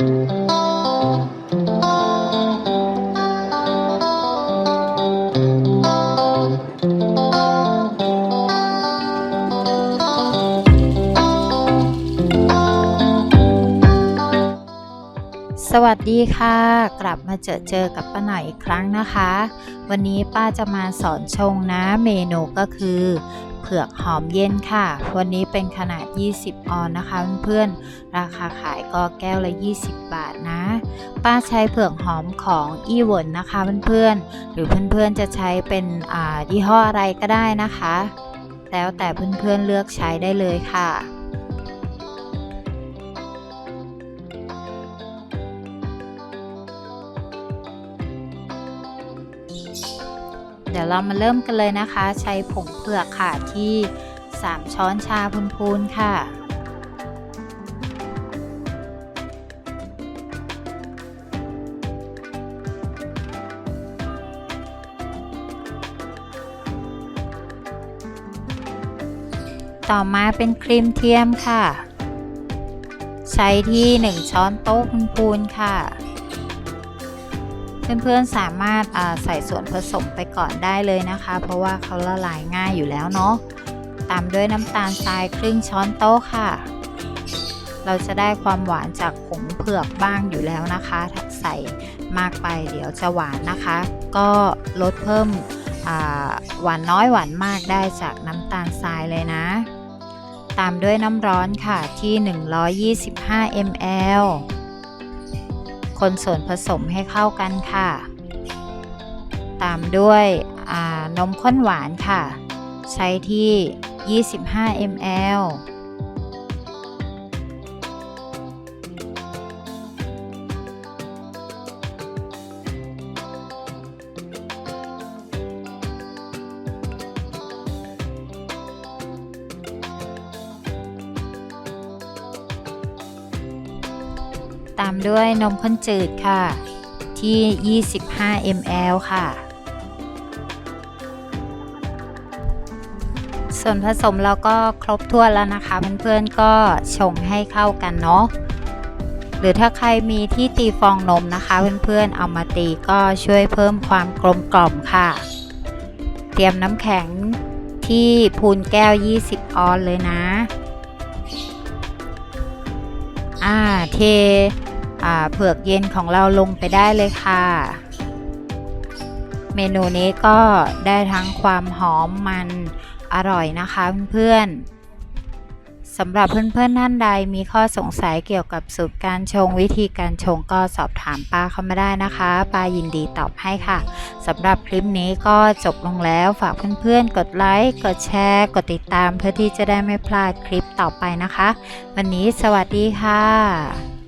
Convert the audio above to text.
Música สวัสดีค่ะ กลับมาเจอเจอกับป้าหน่อยอีกครั้งนะคะ วันนี้ป้าจะมาสอนชงนะเมนูก็คือ เผือกหอมเย็นค่ะ วันนี้เป็นขนาด 20 ออนนะคะเพื่อนๆราคาขายก็แก้วละ 20 บาทนะ ป้าใช้เผือกหอมของอีเวนนะคะเพื่อนๆหรือเพื่อนๆจะใช้เป็นอ่ายี่ห้ออะไรก็ได้นะคะ แล้วแต่เพื่อนๆเลือกใช้ได้เลยค่ะ เดี๋ยวเรามาเริ่มกันเลยนะคะ ใช้ผงเผือกค่ะที่ 3 ช้อนชาพูนๆค่ะต่อมาเป็นครีมเทียมค่ะ ใช้ที่ 1 ช้อนโต๊ะพูนๆค่ะ เพื่อนๆสามารถใส่ส่วนผสมไปก่อนได้เลยนะคะ เพราะว่าเขาละลายง่ายอยู่แล้วเนาะตามด้วยน้ำตาลทรายครึ่งช้อนโต๊ะค่ะ เราจะได้ความหวานจากผงเผือกบ้างอยู่แล้วนะคะถ้าใส่มากไปเดี๋ยวจะหวานนะคะ ก็ลดเพิ่มหวานน้อยหวานมากได้จากน้ำตาลทรายเลยนะ ตามด้วยน้ำร้อนค่ะที่ 125 ml คนส่วนผสมให้เข้ากันค่ะ ตามด้วยนมข้นหวานค่ะ ใช้ที่ 25 ml ตามด้วยนมข้นจืดค่ะ ที่ 25 ml ค่ะ ส่วนผสมเราก็ครบถ้วนแล้วนะคะเพื่อนๆก็ชงให้เข้ากันเนาะหรือถ้าใครมีที่ตีฟองนมนะคะ เพื่อนๆเอามาตีก็ช่วยเพิ่มความกลมกล่อมค่ะ เตรียมน้ำแข็งที่พูนแก้ว 20 ออนเลยนะ อ่า เท เผือกเย็นของเราลงไปได้เลยค่ะ เมนูนี้ก็ได้ทั้งความหอมมันอร่อยนะคะเพื่อนๆสำหรับเพื่อนๆท่านใดมีข้อสงสัยเกี่ยวกับสูตรการชงวิธีการชงก็สอบถามป้าเข้ามาได้นะคะป้ายินดีตอบให้ค่ะสำหรับคลิปนี้ก็จบลงแล้วฝากเพื่อนๆ กดไลค์กดแชร์ กดติดตามเพื่อที่จะได้ไม่พลาดคลิปต่อไปนะคะ วันนี้สวัสดีค่ะ